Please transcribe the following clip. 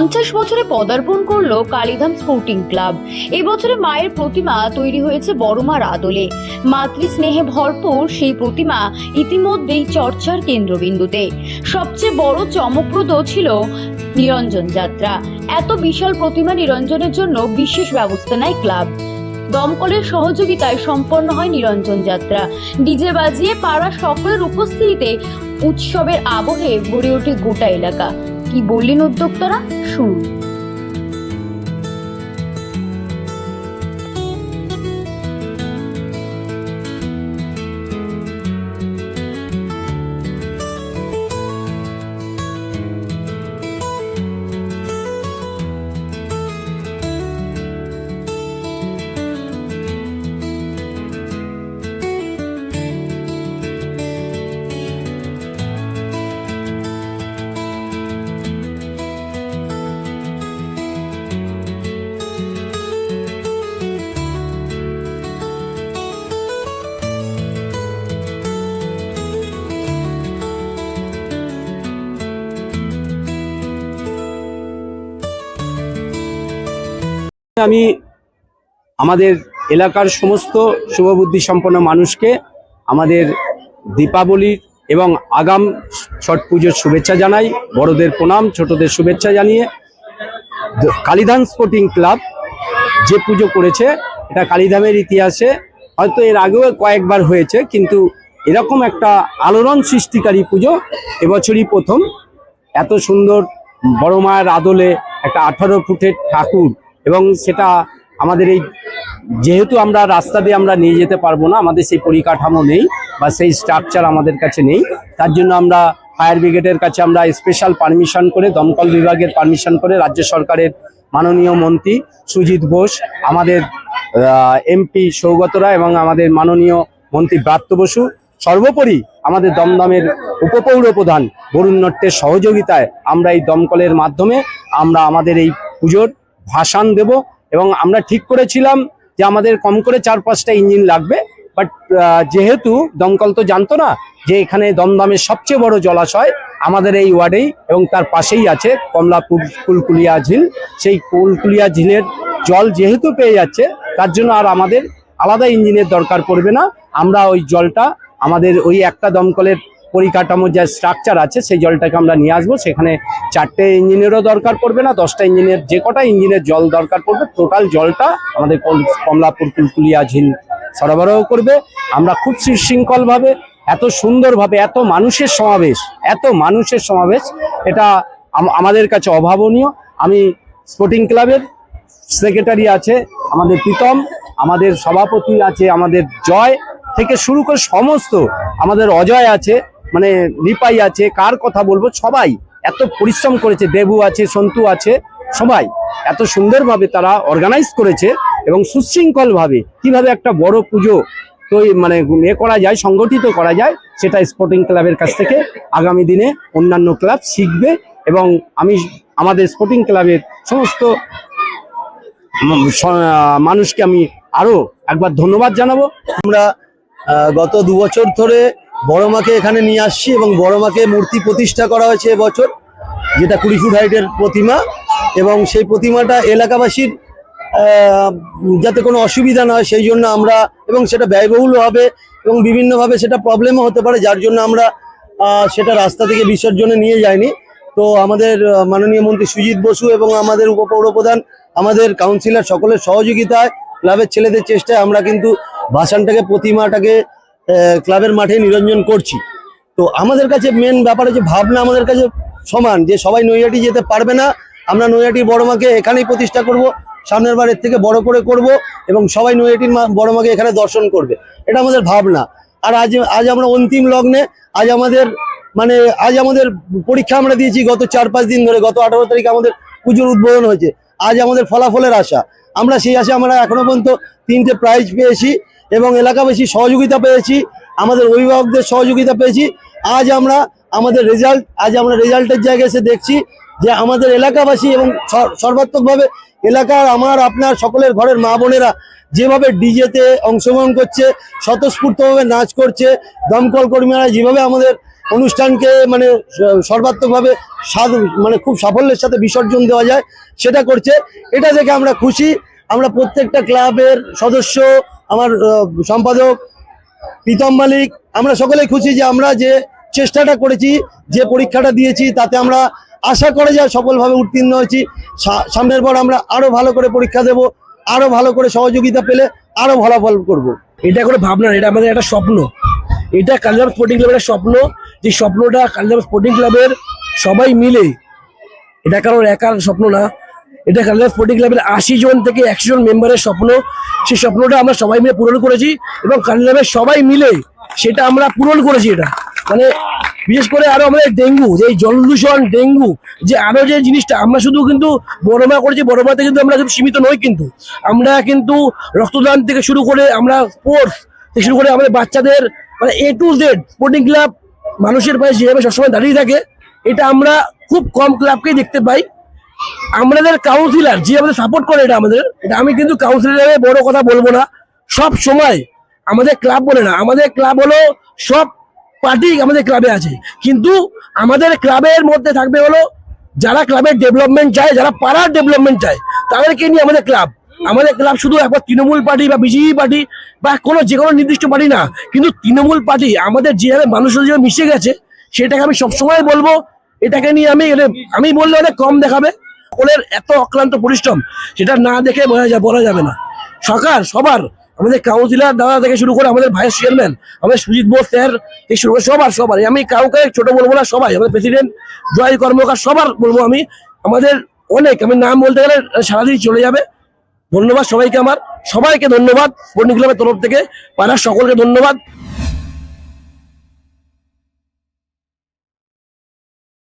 পঞ্চাশ বছরে পদার্পণ করল কালীধাম স্পোর্টিং ক্লাব। এবছরে মায়ের প্রতিমা তৈরি হয়েছে বড়মার আদলে। মাতৃ স্নেহে ভরপুর সেই প্রতিমা ইতিমধ্যেই চর্চার কেন্দ্রবিন্দুতে। সবচেয়ে বড় চমকপ্রদ ছিল নিরঞ্জন যাত্রা। এত বিশাল প্রতিমা নিরঞ্জনের জন্য বিশেষ ব্যবস্থা নেয় ক্লাব। দমকলের সহযোগিতায় সম্পন্ন হয় নিরঞ্জন যাত্রা। ডিজে বাজিয়ে পাড়া সকলের উপস্থিতিতে উৎসবের আবহে গড়ে ওঠে গোটা এলাকা। কি বললেন উদ্যোক্তারা? শুনুন। আমি আমাদের এলাকার সমস্ত শুভবুদ্ধি সম্পন্ন মানুষকে আমাদের দীপাবলির এবং আগাম ছট পুজোর শুভেচ্ছা জানাই, বড়দের প্রণাম, ছোটদের শুভেচ্ছা জানিয়ে। কালীধাম স্পোর্টিং ক্লাব যে পুজো করেছে, এটা কালীধামের ইতিহাসে হয়তো এর আগেও কয়েকবার হয়েছে, কিন্তু এরকম একটা আলোড়ন সৃষ্টিকারী পুজো এবছরই প্রথম। এত সুন্দর বড় মায়ের আদলে একটা আঠারো ফুটের ঠাকুর এবং সেটা আমাদের এই যেহেতু আমরা রাস্তা দিয়ে আমরা নিয়ে যেতে পারব না, আমাদের সেই পরিকাঠামো নেই বা সেই স্ট্রাকচার আমাদের কাছে নেই, তার জন্য আমরা ফায়ার ব্রিগেডের কাছে আমরা স্পেশাল পারমিশন করে, দমকল বিভাগের পারমিশন করে রাজ্য সরকারের মাননীয় মন্ত্রী সুজিত বোস, আমাদের এমপি সৌগত রায় এবং আমাদের মাননীয় মন্ত্রী ব্রাত্য বসু, সর্বোপরি আমাদের দমদমের উপপৌর প্রধান বরুণ নট্টের সহযোগিতায় আমরা এই দমকলের মাধ্যমে আমরা আমাদের এই পুজোর ভাসান দেব এবং আমরা ঠিক করেছিলাম যে আমাদের কম করে চার পাঁচটা ইঞ্জিন লাগবে বাট যেহেতু দমকল তো জানতো না যে এখানে দমদমের সবচেয়ে বড় জলাশয় আমাদের এই ওয়ার্ডেই এবং তার পাশেই আছে কমলাপুর কুলকুলিয়া ঝিল। সেই কুলকুলিয়া ঝিলের জল যেহেতু পেয়ে যাচ্ছে, তার জন্য আর আমাদের আলাদা ইঞ্জিনের দরকার পড়বে না। আমরা ওই জলটা আমাদের ওই একটা দমকলের পরিকাঠামো যে স্ট্রাকচার আছে, সেই জলটাকে আমরা নিয়ে আসব। সেখানে চারটে ইঞ্জিনেরও দরকার পড়বে না, দশটা ইঞ্জিনের যে কটা ইঞ্জিনের জল দরকার পড়বে টোটাল জলটা আমাদের কমলাপুর, কুলকুলিয়া, ঝিল সরবরাহ করবে। আমরা খুব সুশৃঙ্খলভাবে এত সুন্দরভাবে, এত মানুষের সমাবেশ, এত মানুষের সমাবেশ, এটা আমাদের কাছে অভাবনীয়। আমি স্পোর্টিং ক্লাবের সেক্রেটারি আছে, আমাদের প্রীতম, আমাদের সভাপতি আছে, আমাদের জয় থেকে শুরু করে সমস্ত আমাদের অজয় আছে। মানে রিপাই আছে, কার কথা বলব? সবাই এত পরিশ্রম করেছে, দেবু আছে, সন্তু আছে, সবাই। এত সুন্দরভাবে তারা অর্গানাইজ করেছে এবং সুশৃঙ্খলভাবে কীভাবে একটা বড় পুজো তো মানে এ করা যায়, সংগঠিত করা যায়, সেটা স্পোর্টিং ক্লাবের কাছ থেকে আগামী দিনে অন্যান্য ক্লাব শিখবে এবং আমি আমাদের স্পোর্টিং ক্লাবের সমস্ত মানুষকে আমি আরও একবার ধন্যবাদ জানাব। আমরা গত দু বছর ধরে বড় মাকে এখানে নিয়ে আসছি এবং বড় মাকে মূর্তি প্রতিষ্ঠা করা হয়েছে এবছর, যেটা কুড়ি ফুট হাইটের প্রতিমা। এবং সেই প্রতিমাটা এলাকাবাসীর যাতে কোনো অসুবিধা না হয়, সেই জন্য আমরা, এবং সেটা ব্যয়বহুল হবে এবং বিভিন্নভাবে সেটা প্রবলেমও হতে পারে, যার জন্য আমরা সেটা রাস্তা থেকে বিসর্জনে নিয়ে যাইনি। তো আমাদের মাননীয় মন্ত্রী সুজিত বসু এবং আমাদের উপপৌর প্রধান আমাদের কাউন্সিলর সকলের সহযোগিতায়, ক্লাবের ছেলেদের চেষ্টায় আমরা কিন্তু ভাসানটাকে প্রতিমাটাকে ক্লাবের মাঠে নিরঞ্জন করছি। তো আমাদের কাছে মেন ব্যাপার হচ্ছে ভাবনা আমাদের কাছে সমান যে সবাই নৈহাটি যেতে পারবে না, আমরা নৈহাটির বড় মাকে এখানেই প্রতিষ্ঠা করব, সামনের বারের থেকে বড় করে করব এবং সবাই নৈহাটির মা বড় মাকে এখানে দর্শন করবে। এটা আমাদের ভাবনা। আর আজ আজ আমরা অন্তিম লগ্নে, আজ আমাদের মানে আজ আমাদের পরীক্ষা আমরা দিয়েছি গত চার পাঁচ দিন ধরে, গত আঠারো তারিখ আমাদের পুজোর উদ্বোধন হয়েছে। আজ আমাদের ফলাফলের আশা। আমরা সেই আশা আমরা এখনও পর্যন্ত তিনটে প্রাইজ পেয়েছি। এবং এলাকাবাসী সহযোগিতা পেয়েছি, আমাদের অভিভাবকদের সহযোগিতা পেয়েছি। আজ আমরা আমাদের রেজাল্ট আজ আমরা রেজাল্টের জায়গায় এসে দেখছি যে আমাদের এলাকাবাসী এবং সর- সর্বাত্মকভাবে এলাকার আমার, আপনার সকলের ঘরের মা বোনেরা যেভাবে ডিজেতে অংশগ্রহণ করছে, স্বতঃস্ফূর্তভাবে নাচ করছে, দমকল কর্মীরা যেভাবে আমাদের অনুষ্ঠানকে মানে সর্বাত্মকভাবে স্বাদ মানে খুব সাফল্যের সাথে বিসর্জন দেওয়া যায়, সেটা করছে। এটা দেখে আমরা খুশি। আমরা প্রত্যেকটা ক্লাবের সদস্য আমার সম্পাদক, প্রীতম মালিক, আমরা সকলেই খুশি যে আমরা যে চেষ্টাটা করেছি, যে পরীক্ষাটা দিয়েছি, তাতে আমরা আশা করে যায় সফলভাবে উত্তীর্ণ হয়েছি। সামনের পর আমরা আরও ভালো করে পরীক্ষা দেব, আরও ভালো করে সহযোগিতা পেলে আরও ফলাফল করব। এটা কোনো ভাবনা এটা আমাদের একটা স্বপ্ন। এটা কালিদাম স্পোর্টিং ক্লাবের স্বপ্ন। যে স্বপ্নটা কালিদাম স্পোর্টিং ক্লাবের সবাই মিলে, এটা কারোর একার স্বপ্ন না। এটা কালিদাম স্পোর্টিং ক্লাবের আশি জন থেকে একশো জন মেম্বারের স্বপ্ন। সেই স্বপ্নটা আমরা সবাই মিলে পূরণ করেছি এবং কালিদামের সবাই মিলে সেটা আমরা পূরণ করেছি এটা। মানে বিশেষ করে আরও আমাদের ডেঙ্গু, যে জল দূষণ, ডেঙ্গু, যে আরও যে জিনিসটা, আমরা শুধু কিন্তু বড়মা করেছি, বড়মাতে কিন্তু আমরা সীমিত নই কিন্তু। আমরা কিন্তু রক্তদান থেকে শুরু করে আমরা স্পোর্টস থেকে শুরু করে আমাদের বাচ্চাদের মানে A to Z sporting club মানুষের পায়ে যেভাবে সবসময় দাঁড়িয়ে থাকে, এটা আমরা খুব কম ক্লাবকেই দেখতে পাই। আমাদের কাউন্সিলর যে আমাদের সাপোর্ট করে এটা আমাদের, এটা আমি কিন্তু কাউন্সিলরের বড় কথা বলব না। সব সময় আমাদের ক্লাব বলে না, আমাদের ক্লাব হলো সব পার্টি আমাদের ক্লাবে আছে। কিন্তু আমাদের ক্লাবের মধ্যে থাকবে হলো যারা ক্লাবের ডেভেলপমেন্ট চায়, যারা পাড়ার ডেভেলপমেন্ট চায়, তাদেরকে নিয়ে আমাদের ক্লাব আমাদের ক্লাব শুধু একবার তৃণমূল পার্টি বা বিজেপি পার্টি বা কোনো যে কোনো নির্দিষ্ট পার্টি না, কিন্তু তৃণমূল পার্টি আমাদের যেভাবে মানুষের যেভাবে মিশে গেছে, সেটাকে আমি সবসময় বলব। এটাকে নিয়ে আমি আমি বললে অনেক কম দেখাবে। ওদের এত অক্লান্ত পরিশ্রম, সেটা না দেখে বলা যাবে না। সরকার, সবার, আমাদের কাউন্সিলর দাদা থেকে শুরু করে আমাদের ভাইস চেয়ারম্যান, আমাদের সুজিত বোস স্যার থেকে শুরু করে সবার সবার আমি কাউকে ছোট বলব না, সবাই। আমাদের প্রেসিডেন্ট, জয় কর্মকার, সবার বলব আমি। আমাদের অনেক, আমি নাম বলতে গেলে সারাদিন চলে যাবে। ধন্যবাদ সবাইকে আমার। সবাইকে ধন্যবাদ স্পোর্টিং ক্লাবের তরফ থেকে। পাড়ার সকলকে ধন্যবাদ।